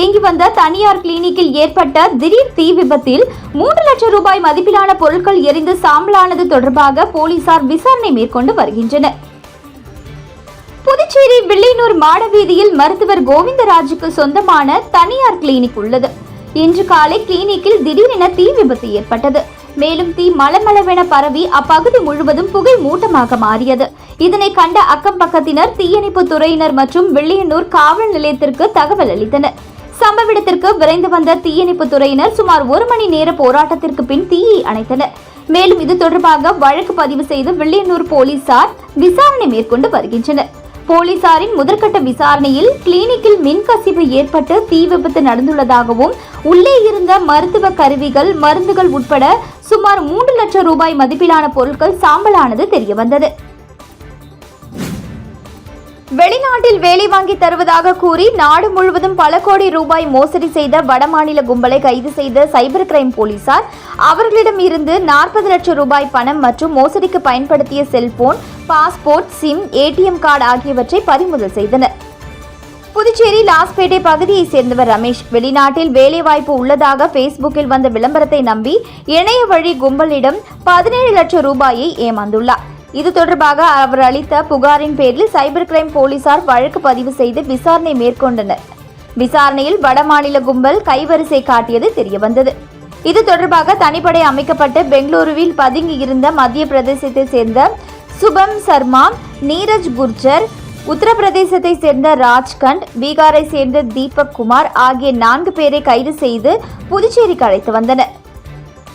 இயங்கி வந்த தனியார் கிளினிக்கில் ஏற்பட்ட திடீர் தீ விபத்தில் மூன்று லட்சம் ரூபாய் மதிப்பிலான பொருட்கள் எரிந்து சாம்பலானது தொடர்பாக போலீசார் விசாரணை மேற்கொண்டு வருகின்றனர். புதுச்சேரி வில்லியனூர் மாடவீதியில் மருத்துவர் கோவிந்தராஜுக்கு சொந்தமான தனியார் கிளினிக் உள்ளது. இன்று காலை கிளினிக்கில் திடீரென தீ விபத்து ஏற்பட்டது. மேலும் தீ மலமளவென பரவி அப்பகுதி முழுவதும் புகை மூட்டமாக மாறியது. இதனை கண்ட அக்கம் பக்கத்தினர் தீயணைப்பு துறையினர் மற்றும் வில்லியனூர் காவல் நிலையத்திற்கு தகவல் அளித்தனர். சம்பவ இடத்திற்கு விரைந்து வந்த தீயணைப்பு துறையினர் சுமார் ஒரு மணி நேர போராட்டத்திற்கு பின் தீயை அணைத்தனர். மேலும் இது தொடர்பாக வழக்கு பதிவு செய்து வில்லியனூர் போலீசார் விசாரணை மேற்கொண்டு வருகின்றனர். போலீசாரின் முதற்கட்ட விசாரணையில் கிளினிக்கில் மின்கசிவு ஏற்பட்டு தீ விபத்து நடந்துள்ளதாகவும் உள்ளே இருந்த மருத்துவ கருவிகள் மருந்துகள் உட்பட சுமார் மூன்று லட்சம் ரூபாய் மதிப்பிலான பொருட்கள் சாம்பலானது தெரியவந்தது. வெளிநாட்டில் வேலை வாங்கி தருவதாக கூறி நாடு முழுவதும் பல கோடி ரூபாய் மோசடி செய்த வடமாநில கும்பலை கைது செய்த சைபர் கிரைம் போலீசார். அவர்களிடம் இருந்து நாற்பது லட்சம் ரூபாய் பணம் மற்றும் மோசடிக்கு பயன்படுத்திய cellphone passport SIM ATM card ஆகியவற்றை பறிமுதல் செய்தனர். புதுச்சேரி லாஸ்பேட்டை பகுதியைச் சேர்ந்தவர் ரமேஷ். வெளிநாட்டில் வேலைவாய்ப்பு உள்ளதாக ஃபேஸ்புக்கில் வந்த விளம்பரத்தை நம்பி இணைய வழி கும்பலிடம் பதினேழு லட்சம் ரூபாயை ஏமாந்துள்ளார். இது தொடர்பாக அவர் அளித்த புகாரின் பேரில் சைபர் கிரைம் போலீசார் வழக்கு பதிவு செய்து விசாரணை மேற்கொண்டனர். விசாரணையில் வடமாநில கும்பல் கைவரிசை காட்டியது தெரியவந்தது. இது தொடர்பாக தனிப்படை அமைக்கப்பட்டு பெங்களூருவில் பதுங்கி இருந்த மத்திய பிரதேசத்தை சேர்ந்த சுபம் சர்மா நீரஜ் குர்ஜர் உத்தரப்பிரதேசத்தை சேர்ந்த ராஜ்கண்ட் பீகாரை சேர்ந்த தீபக் குமார் ஆகிய நான்கு பேரை கைது செய்து புதுச்சேரிக்கு அழைத்து வந்தனர்.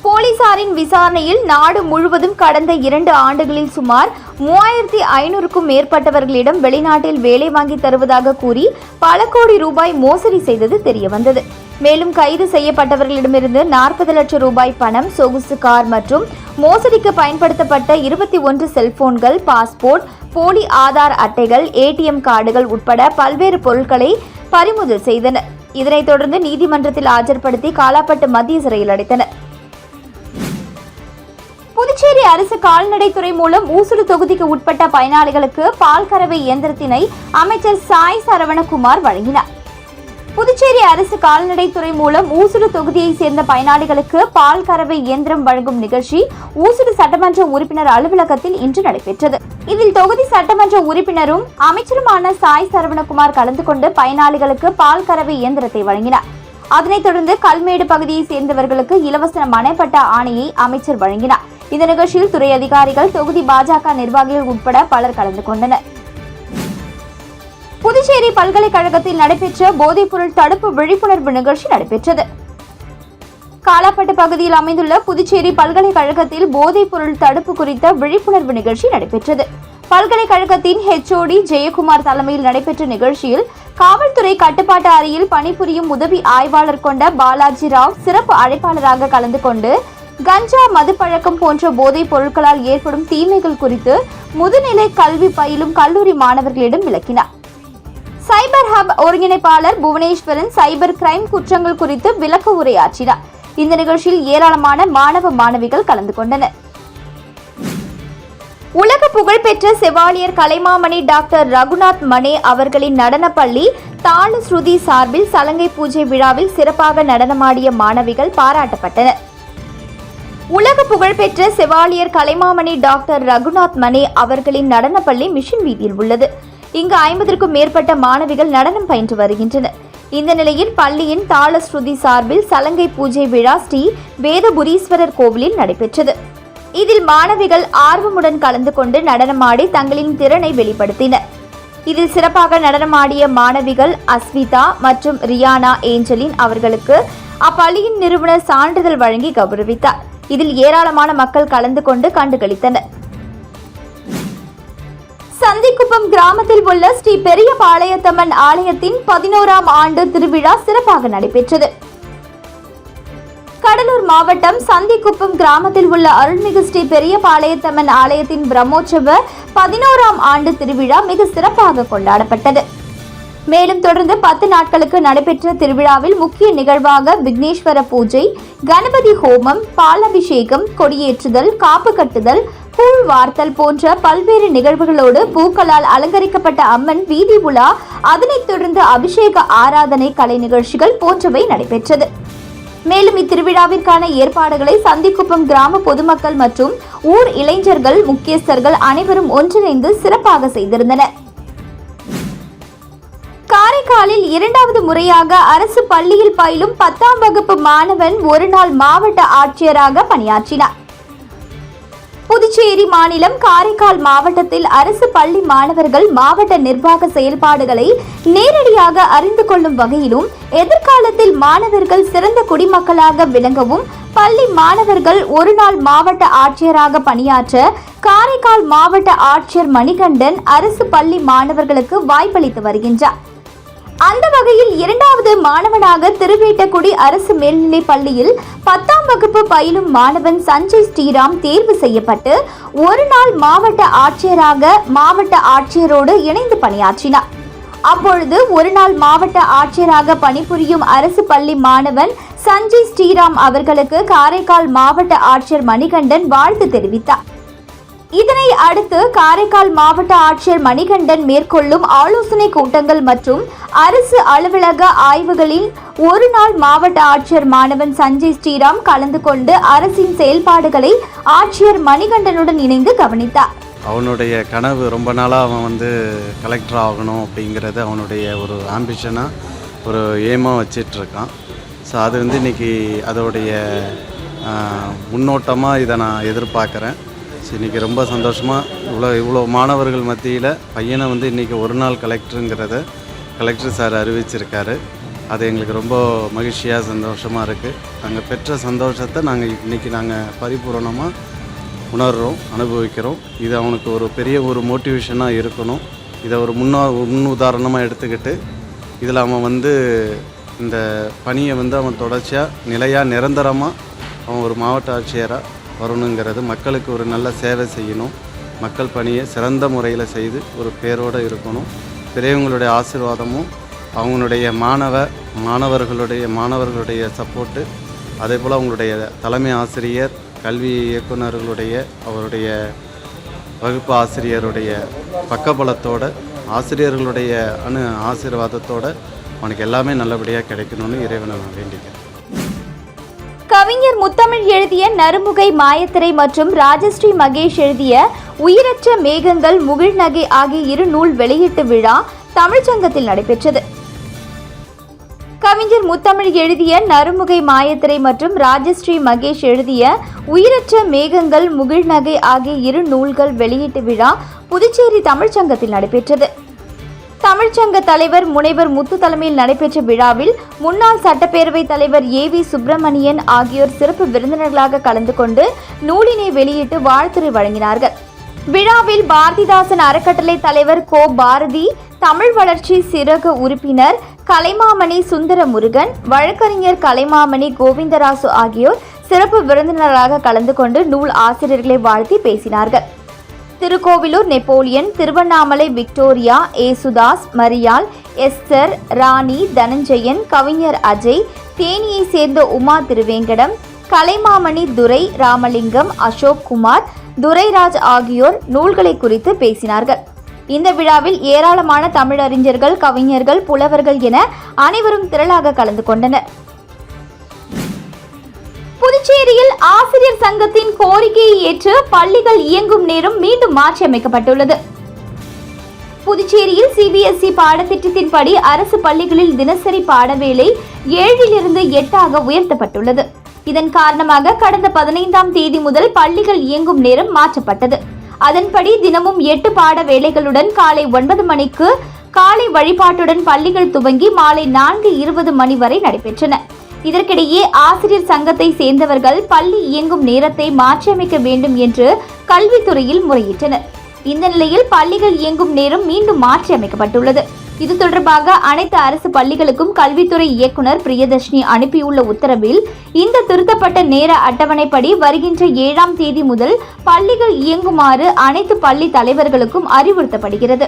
போலீசாரின் விசாரணையில் நாடு முழுவதும் கடந்த இரண்டு ஆண்டுகளில் சுமார் மூவாயிரத்தி ஐநூறுக்கும் மேற்பட்டவர்களிடம் வெளிநாட்டில் வேலை வாங்கி தருவதாக கூறி பல கோடி ரூபாய் மோசடி செய்தது தெரியவந்தது. மேலும் கைது செய்யப்பட்டவர்களிடமிருந்து நாற்பது லட்சம் ரூபாய் பணம் சொகுசு கார் மற்றும் மோசடிக்கு பயன்படுத்தப்பட்ட இருபத்தி ஒன்று செல்போன்கள் பாஸ்போர்ட் போலி ஆதார் அட்டைகள் ஏடிஎம் கார்டுகள் உட்பட பல்வேறு பொருட்களை பறிமுதல் செய்தனர். இதனைத் தொடர்ந்து நீதிமன்றத்தில் ஆஜர்படுத்தி காலாப்பட்டு மத்திய சிறையில் அடைத்தனர். புதுச்சேரி அரசு கால்நடைத்துறை மூலம் ஊசுடு தொகுதிக்கு உட்பட்ட பயனாளிகளுக்கு பால் கறவை இயந்திரத்தினை அமைச்சர் சாய் சரவணகுமார் வழங்கினார். புதுச்சேரி அரசு கால்நடைத்துறை மூலம் ஊசுடு தொகுதியைச் சேர்ந்த பயனாளிகளுக்கு பால் கறவை இயந்திரம் வழங்கும் நிகழ்ச்சி ஊசுடு சட்டமன்ற உறுப்பினர் அலுவலகத்தில் இன்று நடைபெற்றது. இதில் தொகுதி சட்டமன்ற உறுப்பினரும் அமைச்சருமான சாய் சரவணகுமார் கலந்து கொண்டு பயனாளிகளுக்கு பால் கறவை இயந்திரத்தை வழங்கினார். அதனைத் தொடர்ந்து கல்மேடு பகுதியைச் சேர்ந்தவர்களுக்கு இலவச மனைப்பட்ட ஆணையை அமைச்சர் வழங்கினார். இந்த நிகழ்ச்சியில் துறை அதிகாரிகள் தொகுதி பாஜக நிர்வாகிகள் உட்பட பலர் கலந்து கொண்டனர். புதுச்சேரி பல்கலைக்கழகத்தில் நடைபெற்ற போதைப்பொருள் தடுப்பு விழிப்புணர்வு நிகழ்ச்சி நடைபெற்றது. காலாப்பட்டு பகுதியில் அமைந்துள்ள புதுச்சேரி பல்கலைக்கழகத்தில் போதைப்பொருள் தடுப்பு குறித்த விழிப்புணர்வு நிகழ்ச்சி நடைபெற்றது. பல்கலைக்கழகத்தின் ஹெச்ஓடி ஜெயக்குமார் தலைமையில் நடைபெற்ற நிகழ்ச்சியில் காவல்துறை கட்டுப்பாட்டு அறையில் பணிபுரியும் உதவி ஆய்வாளர் கொண்ட பாலாஜி ராவ் சிறப்பு அழைப்பாளராக கலந்து கொண்டு கஞ்சா மதுப்பழக்கம் போன்ற போதைப் பொருட்களால் ஏற்படும் தீமைகள் குறித்து முதுநிலை கல்வி பயிலும் கல்லூரி மாணவர்களிடம் விளக்கினார். சைபர் ஹப் ஒருங்கிணைப்பாளர் புவனேஸ்வரன் சைபர் கிரைம் குற்றங்கள் குறித்து விளக்க உரையாற்றினார். இந்த நிகழ்ச்சியில் ஏராளமான மாணவ மாணவிகள் கலந்து கொண்டனர். உலக புகழ்பெற்ற செவாலியர் கலைமாமணி டாக்டர் ரகுநாத் மனே அவர்களின் நடனப்பள்ளி தாள ஸ்ருதி சார்பில் சலங்கை பூஜை விழாவில் சிறப்பாக நடனமாடிய மாணவிகள் பாராட்டப்பட்டனர். உலக புகழ்பெற்ற செவாலியர் கலைமாமணி டாக்டர் ரகுநாத் மணி அவர்களின் நடனப்பள்ளி மிஷன் வீதியில் உள்ளது. இங்கு ஐம்பதற்கும் மேற்பட்ட மாணவிகள் நடனம் பயின்று வருகின்றனர். இந்த நிலையில் பள்ளியின் தாளஸ்ருதி சார்பில் சலங்கை பூஜை விழா ஸ்ரீ வேதபுரீஸ்வரர் கோவிலில் நடைபெற்றது. இதில் மாணவிகள் ஆர்வமுடன் கலந்து கொண்டு நடனமாடி தங்களின் திறனை வெளிப்படுத்தினர். இதில் சிறப்பாக நடனமாடிய மாணவிகள் அஸ்விதா மற்றும் ரியானா ஏஞ்சலின் அவர்களுக்கு அப்பள்ளியின் நிறுவனர் சான்றிதழ் வழங்கி கௌரவித்தார். இதில் ஏராளமான மக்கள் கலந்து கொண்டு கண்டுகளித்தனர். சந்திக்குப்பம் கிராமத்தில் உள்ள ஸ்ரீ பெரிய பாளையத்தம்மன் ஆலயத்தின் பதினோராம் ஆண்டு திருவிழா சிறப்பாக நடைபெற்றது. கடலூர் மாவட்டம் சந்திக்குப்பம் கிராமத்தில் உள்ள அருள்மிகு ஸ்ரீ பெரிய பாளையத்தம்மன் ஆலயத்தின் பிரம்மோற்சவ பதினோராம் ஆண்டு திருவிழா மிக சிறப்பாக கொண்டாடப்பட்டது. மேலும் தொடர்ந்து பத்து நாட்களுக்கு நடைபெற்ற திருவிழாவில் முக்கிய நிகழ்வாக விக்னேஸ்வர பூஜை கணபதி ஹோமம் பாலபிஷேகம் கொடியேற்றுதல் காப்பு கட்டுதல் கூழ் வார்த்தல் போன்ற பல்வேறு நிகழ்வுகளோடு பூக்களால் அலங்கரிக்கப்பட்ட அம்மன் வீதி உலா அதனைத் தொடர்ந்து அபிஷேக ஆராதனை கலை நிகழ்ச்சிகள் போன்றவை நடைபெற்றது. மேலும் இத்திருவிழாவிற்கான ஏற்பாடுகளை சந்திக்குப்பம் கிராம பொதுமக்கள் மற்றும் ஊர் இளைஞர்கள் முக்கியஸ்தர்கள் அனைவரும் ஒன்றிணைந்து சிறப்பாக செய்திருந்தனர். காரைக்காலில் இரண்டாவது முறையாக அரசு பள்ளியில் பயிலும் பத்தாம் வகுப்பு மாணவன் ஒருநாள் மாவட்ட ஆட்சியராக பணியாற்றினார். புதுச்சேரி மாநிலம் காரைக்கால் மாவட்டத்தில் அரசு பள்ளி மாணவர்கள் மாவட்ட நிர்வாக செயல்பாடுகளை நேரடியாக அறிந்து கொள்ளும் வகையிலும் எதிர்காலத்தில் மாணவர்கள் சிறந்த குடிமக்களாக விளங்கவும் பள்ளி மாணவர்கள் ஒருநாள் மாவட்ட ஆட்சியராக பணியாற்ற காரைக்கால் மாவட்ட ஆட்சியர் மணிகண்டன் அரசு பள்ளி மாணவர்களுக்கு வாய்ப்பளித்து வருகின்றார். அந்த வகையில் இரண்டாவது மாணவனாக திருவேட்டக்குடி அரசு மேல்நிலைப் பள்ளியில் பத்தாம் வகுப்பு பயிலும் மாணவன் சஞ்சய் ஸ்ரீராம் தேர்வு செய்யப்பட்டு ஒரு நாள் மாவட்ட ஆட்சியராக மாவட்ட ஆட்சியரோடு இணைந்து பணியாற்றினார். அப்பொழுது ஒரு நாள் மாவட்ட ஆட்சியராக பணிபுரியும் அரசு பள்ளி மாணவன் சஞ்சய் ஸ்ரீராம் அவர்களுக்கு காரைக்கால் மாவட்ட ஆட்சியர் மணிகண்டன் வாழ்த்து தெரிவித்தார். இதனை அடுத்து காரைக்கால் மாவட்ட ஆட்சியர் மணிகண்டன் மேற்கொள்ளும் ஆலோசனை கூட்டங்கள் மற்றும் அரசு அலுவலக ஆய்வுகளில் ஒரு நாள் மாவட்ட ஆட்சியர் மாணவன் சஞ்சய் ஸ்ரீராம் கலந்து கொண்டு அரசின் செயல்பாடுகளை ஆட்சியர் மணிகண்டனுடன் இணைந்து கவனித்தார். அவனுடைய கனவு ரொம்ப நாளாக அவன் வந்து கலெக்டர் ஆகணும் அப்படிங்கிறது அவனுடைய ஒரு ஆம்பிஷனாக ஒரு ஏமாக வச்சிட்ருக்கான். ஸோ அது வந்து இன்றைக்கி அதோடைய முன்னோட்டமாக இதை நான் எதிர்பார்க்குறேன். இன்றைக்கி ரொம்ப சந்தோஷமாக இவ்வளோ இவ்வளோ மாணவர்கள் மத்தியில் பையனை வந்து இன்றைக்கி ஒரு நாள் கலெக்டருங்கிறத கலெக்டர் சார் அறிவிச்சிருக்காரு. அது எங்களுக்கு ரொம்ப மகிழ்ச்சியாக சந்தோஷமாக இருக்குது நாங்கள் பெற்ற சந்தோஷத்தை நாங்கள் இன்றைக்கி நாங்கள் பரிபூரணமாக உணர்கிறோம் அனுபவிக்கிறோம். இது அவனுக்கு ஒரு பெரிய ஒரு மோட்டிவேஷனாக இருக்கணும். இதை ஒரு முன்னா முன் உதாரணமாக எடுத்துக்கிட்டு இதில் அவன் வந்து இந்த பணியை வந்து அவன் தொடர்ச்சியாக நிலையாக நிரந்தரமாக அவன் ஒரு மாவட்ட ஆட்சியராக வரணுங்கிறது மக்களுக்கு ஒரு நல்ல சேவை செய்யணும். மக்கள் பணியை சிறந்த முறையில் செய்து ஒரு பேரோடு இருக்கணும். பெரியவங்களுடைய ஆசிர்வாதமும் அவங்களுடைய மாணவ மாணவர்களுடைய மாணவர்களுடைய சப்போர்ட்டு அதே போல் அவங்களுடைய தலைமை ஆசிரியர் கல்வி இயக்குனர்களுடைய அவருடைய வகுப்பு ஆசிரியருடைய பக்கபலத்தோடு ஆசிரியர்களுடைய அணு ஆசீர்வாதத்தோடு அவனுக்கு எல்லாமே நல்லபடியாக கிடைக்கணும்னு இறைவனை நான் வேண்டிக்கிறேன். கவிஞர் முத்தமிழ் எழுதிய நறுமுகை மாயத்திரை மற்றும் ராஜஸ்ரீ மகேஷ் எழுதிய உயிரற்ற மேகங்கள் முகிழ்நகை ஆகிய இரு நூல் வெளியீட்டு விழா தமிழ்ச்சங்கத்தில் நடைபெற்றது. கவிஞர் முத்தமிழ் எழுதிய நறுமுகை மாயத்திரை மற்றும் ராஜஸ்ரீ மகேஷ் எழுதிய உயிரற்ற மேகங்கள் முகிழ்நகை ஆகிய இரு நூல்கள் வெளியீட்டு விழா புதுச்சேரி தமிழ்ச்சங்கத்தில் நடைபெற்றது. தமிழ்ச்சங்க தலைவர் முனைவர் முத்து தலைமையில் நடைபெற்ற விழாவில் முன்னாள் சட்டப்பேரவை தலைவர் ஏ வி சுப்பிரமணியன் ஆகியோர் சிறப்பு விருந்தினர்களாக கலந்து கொண்டு நூலினை வெளியிட்டு வாழ்த்துரை வழங்கினார்கள். விழாவில் பாரதிதாசன் அறக்கட்டளை தலைவர் கோ பாரதி தமிழ் வளர்ச்சி சிறகு உறுப்பினர் கலைமாமணி சுந்தர முருகன் வழக்கறிஞர் கலைமாமணி கோவிந்தராசு ஆகியோர் சிறப்பு விருந்தினராக கலந்து கொண்டு நூல் ஆசிரியர்களை வாழ்த்தி பேசினார்கள். திருக்கோவிலூர் நெப்போலியன் திருவண்ணாமலை விக்டோரியா ஏசுதாஸ் மரியாள் எஸ்தர் ராணி தனஞ்சயன் கவிஞர் அஜய் தேனியை சேர்ந்த உமா திருவேங்கடம் கலைமாமணி துரை ராமலிங்கம் அசோக் குமார் துரைராஜ் ஆகியோர் நூல்களை குறித்து பேசினார்கள். இந்த விழாவில் ஏராளமான தமிழறிஞர்கள் கவிஞர்கள் புலவர்கள் என அனைவரும் திரளாக கலந்து கொண்டனர். புதுச்சேரியில் ஆசிரியர் சங்கத்தின் கோரிக்கையை ஏற்று பள்ளிகள் இயங்கும் நேரம் மீண்டும் மாற்றியமைக்கப்பட்டுள்ளது. புதுச்சேரியில் சிபிஎஸ்இ பாடத்திட்டத்தின்படி அரசு பள்ளிகளில் தினசரி பாடவேளை ஏழிலிருந்து எட்டாக உயர்த்தப்பட்டுள்ளது. இதன் காரணமாக கடந்த பதினைந்தாம் தேதி முதல் பள்ளிகள் இயங்கும் நேரம் மாற்றப்பட்டது. அதன்படி தினமும் எட்டு பாட வேலைகளுடன் காலை ஒன்பது மணிக்கு காலை வழிபாட்டுடன் பள்ளிகள் துவங்கி மாலை நான்கு இருபது மணி வரை நடைபெற்றன. இதற்கிடையே ஆசிரியர் சங்கத்தை சேர்ந்தவர்கள் பள்ளி இயங்கும் நேரத்தை மாற்றியமைக்க வேண்டும் என்று கல்வித்துறையில் முறையிட்டனர். இந்த நிலையில் பள்ளிகள் இயங்கும் நேரம் மீண்டும் மாற்றியமைக்கப்பட்டுள்ளது. இது தொடர்பாக அனைத்து அரசு பள்ளிகளுக்கும் கல்வித்துறை இயக்குனர் பிரியதர்ஷினி அனுப்பியுள்ள உத்தரவில் இந்த திருத்தப்பட்ட நேர அட்டவணைப்படி வருகின்ற ஏழாம் தேதி முதல் பள்ளிகள் இயங்குமாறு அனைத்து பள்ளி தலைவர்களுக்கும் அறிவுறுத்தப்படுகிறது.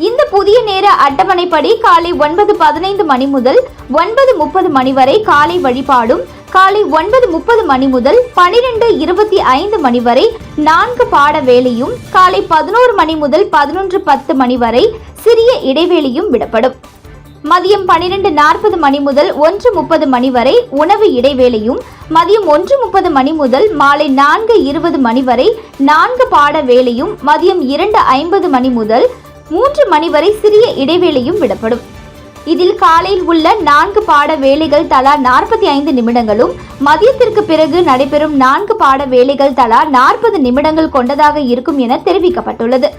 இந்த புதிய நேர அட்டவணைப்படி காலை ஒன்பது பதினைந்து மணி முதல் ஒன்பது முப்பது மணி வரை காலை வழிபாடும் காலை ஒன்பது முப்பது மணி முதல் பனிரெண்டு இருபத்தி ஐந்து மணி வரை நான்கு பாட வேலையும் காலை பதினோரு மணி முதல் பதினொன்று பத்து மணி வரை சிறிய இடைவேளையும் விடப்படும். மதியம் பனிரெண்டு நாற்பது மணி முதல் ஒன்று முப்பது மணி வரை உணவு இடைவேளையும் மதியம் ஒன்று முப்பது மணி முதல் மாலை நான்கு இருபது மணி வரை நான்கு பாட வேலையும் மதியம் இரண்டு ஐம்பது மணி முதல் மூன்று மணி வரை சிறிய இடைவேளையும் விடப்படும். இதில் காலையில் உள்ள நான்கு பாட வேலைகள் தலா நாற்பத்தி ஐந்து நிமிடங்களும் மதியத்திற்கு பிறகு நடைபெறும் நான்கு பாட வேலைகள் தலா நாற்பது நிமிடங்கள் கொண்டதாக இருக்கும் என தெரிவிக்கப்பட்டுள்ளது.